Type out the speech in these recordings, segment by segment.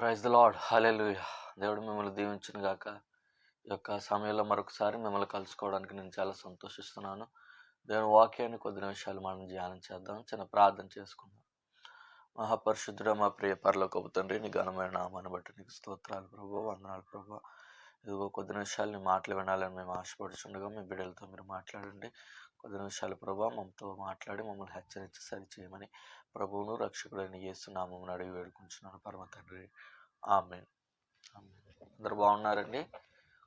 Praise the lord హలెలు దేవుడు మిమ్మల్ని దీవించిన గాక. ఈ యొక్క సమయంలో మరొకసారి మిమ్మల్ని కలుసుకోవడానికి నేను చాలా సంతోషిస్తున్నాను. దేవుని వాక్యాన్ని కొద్ది నిమిషాలు మనం ధ్యానం చేద్దాం. చిన్న ప్రార్థన చేసుకుందాం. మహాపరిశుద్ధుడ మా ప్రియ పరలోకపు తండ్రి నీ ఘనమైన నామాన్ని బట్టి నీకు స్తోత్రాలు ప్రభు వందనాలు ప్రభు. ఇదిగో కొద్ది నిమిషాలు నీ మాటలు వినాలని మేము ఆశపడుచుండగా మీ బిడ్డలతో మీరు మాట్లాడండి. కొద్ది నిమిషాలు ప్రభా మమ్మతో మాట్లాడి మమ్మల్ని హెచ్చరించి సరి చేయమని ప్రభువును రక్షకుడైన యేసు నామం అడిగి వేడుకుంటున్నాను పరమ తండ్రి. ఆమె అందరు బాగున్నారండి?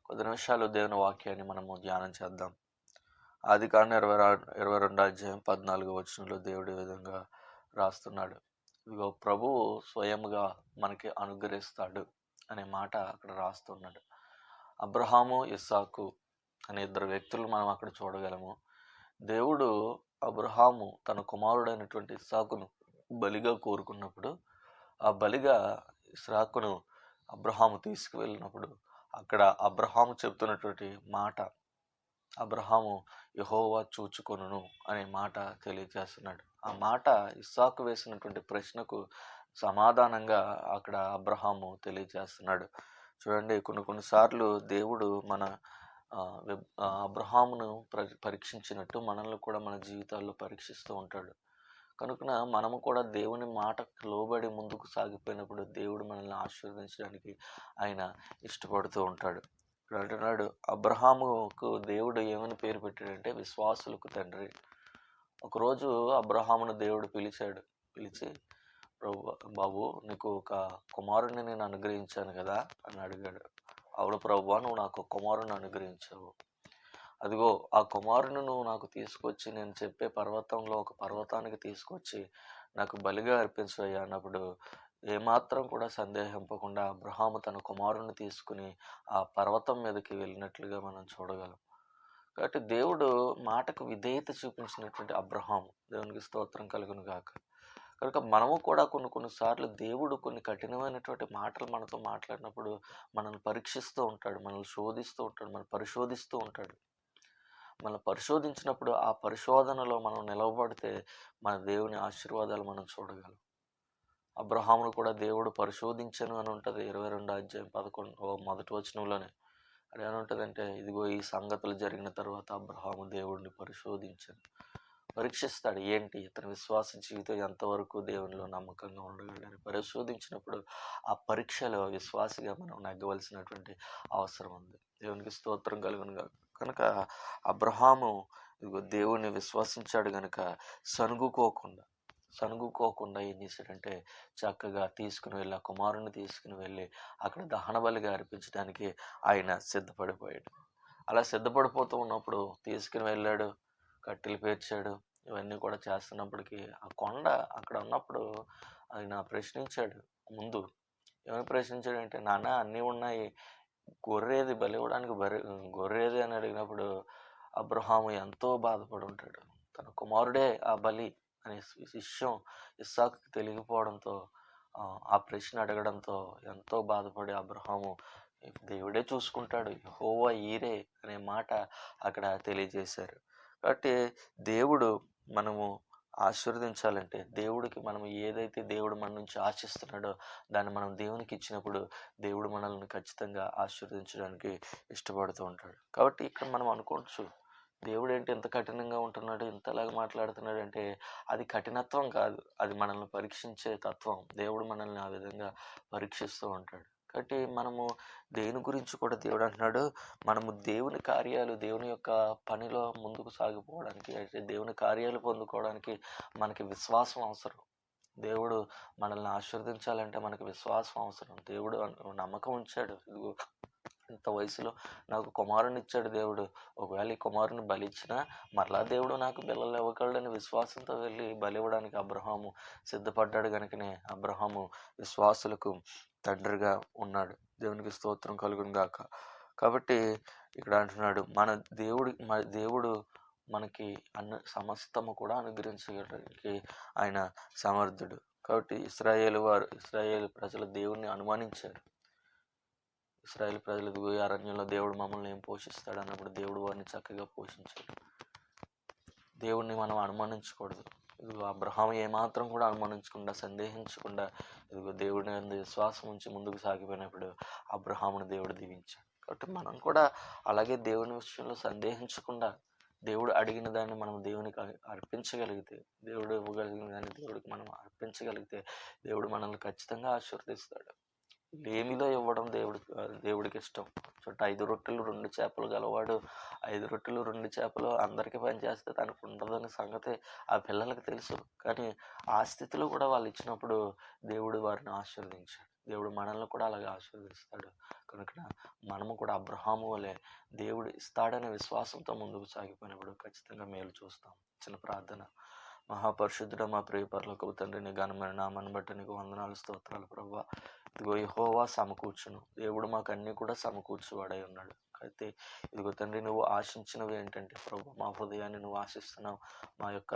కొద్ది నిమిషాలు దేవుని వాక్యాన్ని మనము ధ్యానం చేద్దాం. ఆది కాండ ఇరవై ఇరవై రెండు అధ్యాయం పద్నాలుగు వచనంలో దేవుడు విధంగా రాస్తున్నాడు. ఇదిగో ప్రభువు స్వయముగా మనకి అనుగ్రహిస్తాడు అనే మాట అక్కడ రాస్తున్నాడు. అబ్రహాము ఇస్సాకు అనే ఇద్దరు వ్యక్తులు మనం అక్కడ చూడగలము. దేవుడు అబ్రహాము తన కుమారుడైనటువంటి ఇస్సాకును బలిగా కోరుకున్నప్పుడు ఆ బలిగా ఇస్రాకును అబ్రహాము తీసుకువెళ్ళినప్పుడు అక్కడ అబ్రహాము చెప్తున్నటువంటి మాట అబ్రహాము యహోవా చూచుకొనును అనే మాట తెలియజేస్తున్నాడు. ఆ మాట ఇస్సాకు వేసినటువంటి ప్రశ్నకు సమాధానంగా అక్కడ అబ్రహాము తెలియజేస్తున్నాడు. చూడండి కొన్ని కొన్నిసార్లు దేవుడు మన అబ్రహామును పరీక్షించినట్టు మనల్ని కూడా మన జీవితాల్లో పరీక్షిస్తూ ఉంటాడు. కనుక మనము కూడా దేవుని మాటకు లోబడి ముందుకు సాగిపోయినప్పుడు దేవుడు మనల్ని ఆశీర్వదించడానికి ఆయన ఇష్టపడుతూ ఉంటాడు. ఇప్పుడు అంటున్నాడు అబ్రహాముకు దేవుడు ఏమని పేరు పెట్టాడంటే విశ్వాసులకు తండ్రి. ఒకరోజు అబ్రహామును దేవుడు పిలిచాడు. పిలిచి ప్రభు బాబు నీకు ఒక కుమారుడిని నేను అనుగ్రహించాను కదా? అని అడిగాడు. అవును ప్రభు నువ్వు నాకు కుమారుని అనుగ్రహించావు. అదిగో ఆ కుమారుని నువ్వు నాకు తీసుకొచ్చి నేను చెప్పే పర్వతంలో ఒక పర్వతానికి తీసుకొచ్చి నాకు బలిగా అర్పించయ్యా అన్నప్పుడు ఏమాత్రం కూడా సందేహింపకుండా అబ్రహాము తన కుమారుని తీసుకుని ఆ పర్వతం మీదకి వెళ్ళినట్లుగా మనం చూడగలం. కాబట్టి దేవుడు మాటకు విధేయత చూపించినటువంటి అబ్రహాం దేవునికి స్తోత్రం కలుగును గాక. కనుక మనము కూడా కొన్ని కొన్నిసార్లు దేవుడు కొన్ని కఠినమైనటువంటి మాటలు మనతో మాట్లాడినప్పుడు మనల్ని పరీక్షిస్తూ ఉంటాడు మనల్ని శోధిస్తూ ఉంటాడు మనల్ని పరిశోధిస్తూ ఉంటాడు. మనల్ని పరిశోధించినప్పుడు ఆ పరిశోధనలో మనం నిలవబడితే మన దేవుని ఆశీర్వాదాలు మనం చూడగలం. అబ్రహామును కూడా దేవుడు పరిశోధించను అని ఉంటుంది ఇరవై రెండు అధ్యాయం పదకొండు మొదటి వచనంలోనే. అది ఏమంటుందంటే ఇదిగో ఈ సంగతులు జరిగిన తర్వాత అబ్రహాము దేవుడిని పరిశోధించను. పరీక్షిస్తాడు. ఏంటి? ఇతని విశ్వాస జీవితం ఎంతవరకు దేవునిలో నమ్మకంగా ఉండగలని పరిశోధించినప్పుడు ఆ పరీక్షలో విశ్వాసిగా మనం నెగ్గవలసినటువంటి అవసరం ఉంది. దేవునికి స్తోత్రం కలుగును కనుక అబ్రహాము దేవుణ్ణి విశ్వసించాడు కనుక సనుగుకోకుండా సనుగుకోకుండా ఏం చేశాడంటే చక్కగా తీసుకుని వెళ్ళి ఆ కుమారుని తీసుకుని వెళ్ళి అక్కడ దహనబలిగా అర్పించడానికి ఆయన సిద్ధపడిపోయాడు. అలా సిద్ధపడిపోతూ ఉన్నప్పుడు తీసుకుని వెళ్ళాడు కట్టెలు పేర్చాడు ఇవన్నీ కూడా చేస్తున్నప్పటికీ ఆ కొండ అక్కడ ఉన్నప్పుడు ఆయన ప్రశ్నించాడు ముందు. ఏమైనా ప్రశ్నించాడంటే నాన్న అన్నీ ఉన్నాయి గొర్రెది బలి ఇవ్వడానికి బరి గొర్రెది అని అడిగినప్పుడు అబ్రహాము ఎంతో బాధపడి ఉంటాడు తన కుమారుడే ఆ బలి అనే విషయం ఇస్సాకు తెలియకపోవడంతో ఆ ప్రశ్న అడగడంతో ఎంతో బాధపడి అబ్రహాము దేవుడే చూసుకుంటాడు. హోవా ఈరే అనే మాట అక్కడ తెలియజేశారు. కాబట్టి దేవుడు మనము ఆశీర్వదించాలంటే దేవుడికి మనం ఏదైతే దేవుడు మన నుంచి ఆశిస్తున్నాడో దాన్ని మనం దేవునికి ఇచ్చినప్పుడు దేవుడు మనల్ని ఖచ్చితంగా ఆశీర్వదించడానికి ఇష్టపడుతూ ఉంటాడు. కాబట్టి ఇక్కడ మనం అనుకోవచ్చు దేవుడు ఏంటి ఎంత కఠినంగా ఉంటున్నాడు ఇంతలాగా మాట్లాడుతున్నాడు అంటే అది కఠినత్వం కాదు. అది మనల్ని పరీక్షించే తత్వం. దేవుడు మనల్ని ఆ విధంగా పరీక్షిస్తూ ఉంటాడు. కాబట్టి మనము దేని గురించి కూడా దేవుడు అంటున్నాడు? మనము దేవుని కార్యాలు దేవుని యొక్క పనిలో ముందుకు సాగిపోవడానికి అయితే దేవుని కార్యాలు పొందుకోవడానికి మనకి విశ్వాసం అవసరం. దేవుడు మనల్ని ఆశీర్వదించాలంటే మనకి విశ్వాసం అవసరం. దేవుడు నమ్మకం ఉంచాడు. ఇదిగో ఇంత వయసులో నాకు కుమారుని ఇచ్చాడు దేవుడు. ఒకవేళ ఈ కుమారుని బలిచ్చినా మరలా దేవుడు నాకు పిల్లలు ఇవ్వగలడని విశ్వాసంతో వెళ్ళి బలి ఇవ్వడానికి అబ్రహాము సిద్ధపడ్డాడు కనుకనే అబ్రహాము విశ్వాసులకు తండ్రిగా ఉన్నాడు. దేవునికి స్తోత్రం కలుగును గాక. కాబట్టి ఇక్కడ అంటున్నాడు మన దేవుడి మన దేవుడు మనకి అన్న సమస్తము కూడా అనుగ్రహించడానికి ఆయన సమర్థుడు. కాబట్టి ఇస్రాయేల్ వారు ఇస్రాయేల్ ప్రజలు దేవుణ్ణి అనుమానించారు. ఇస్రాయేల్ ప్రజలకు ఈ అరణ్యంలో దేవుడు మమ్మల్ని ఏం పోషిస్తాడు అన్నప్పుడు దేవుడు వారిని చక్కగా పోషించాడు. దేవుణ్ణి మనం అనుమానించకూడదు. ఇదిగో అబ్రహాం ఏమాత్రం కూడా అనుమానించకుండా సందేహించకుండా ఇదిగో దేవుడిని అందు విశ్వాసం ఉంచి ముందుకు సాగిపోయినప్పుడు అబ్రహామును దేవుడు దీవించాడు. కాబట్టి మనం కూడా అలాగే దేవుని విషయంలో సందేహించకుండా దేవుడు అడిగిన దాన్ని మనం దేవునికి అర్పించగలిగితే దేవుడు ఇవ్వగలిగిన దాన్ని దేవుడికి మనం అర్పించగలిగితే దేవుడు మనల్ని ఖచ్చితంగా ఆశీర్వదిస్తాడు. లేమిలో ఇవ్వడం దేవుడి దేవుడికి ఇష్టం. చుట్టూ ఐదు రొట్టెలు రెండు చేపలు గలవాడు. ఐదు రొట్టెలు రెండు చేపలు అందరికీ పనిచేస్తే తనకు ఉండదనే సంగతి ఆ పిల్లలకు తెలుసు. కానీ ఆ స్థితిలో కూడా వాళ్ళు ఇచ్చినప్పుడు దేవుడు వారిని ఆశీర్వదించాడు. దేవుడు మనల్ని కూడా అలాగే ఆశీర్వదిస్తాడు. కనుక మనము కూడా అబ్రహాము వలె దేవుడు ఇస్తాడనే విశ్వాసంతో ముందుకు సాగిపోయినప్పుడు ఖచ్చితంగా మేలు చూస్తాం. చిన్న ప్రార్థన. మహాపరిశుద్ధుడ మా ప్రియ తండ్రిని తండ్రి నీ ఘనమైన నామాన్ని బట్టి నీకు వందనాలు స్తోత్రాలు ప్రభావ ఇదిగో యహోవా సమకూర్చును. దేవుడు మాకు అన్నీ కూడా సమకూర్చువాడై ఉన్నాడు. అయితే ఇదిగో తండ్రి నువ్వు ఆశించినవి ఏంటంటే ప్రభు మా హృదయాన్ని నువ్వు ఆశిస్తున్నావు. మా యొక్క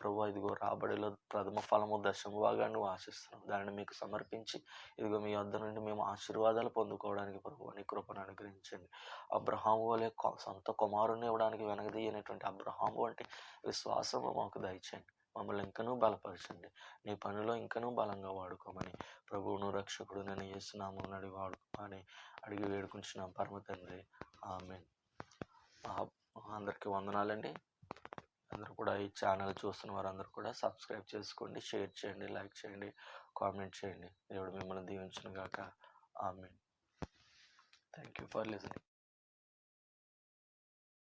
ప్రభు ఇదిగో రాబడిలో ప్రథమ ఫలము దశమ భాగాన్ని నువ్వు ఆశిస్తున్నావు. దానిని మీకు సమర్పించి ఇదిగో మీ వద్ద నుండి మేము ఆశీర్వాదాలు పొందుకోవడానికి ప్రభు అని కృపను అనుగ్రహించండి. అబ్రహాం వలె సొంత కుమారుని ఇవ్వడానికి వెనకదీయనటువంటి అబ్రహాము అంటే విశ్వాసము మాకు దయచేయండి. మమ్మల్ని ఇంకనూ బలపరచండి. నీ పనిలో ఇంకనూ బలంగా వాడుకోమని ప్రభువును రక్షకుడు నేను చేస్తున్నాము అడిగి వాడుకోమని అడిగి వేడుకుంటున్నాం పరమ తండ్రి ఆమె అందరికీ వందనాలండి. అందరూ కూడా ఈ ఛానల్ చూస్తున్న వారందరూ కూడా సబ్స్క్రైబ్ చేసుకోండి షేర్ చేయండి లైక్ చేయండి కామెంట్ చేయండి. దేవుడు మిమ్మల్ని దీవించిన గాక ఆమె థ్యాంక్ యూ ఫర్ లిసనింగ్.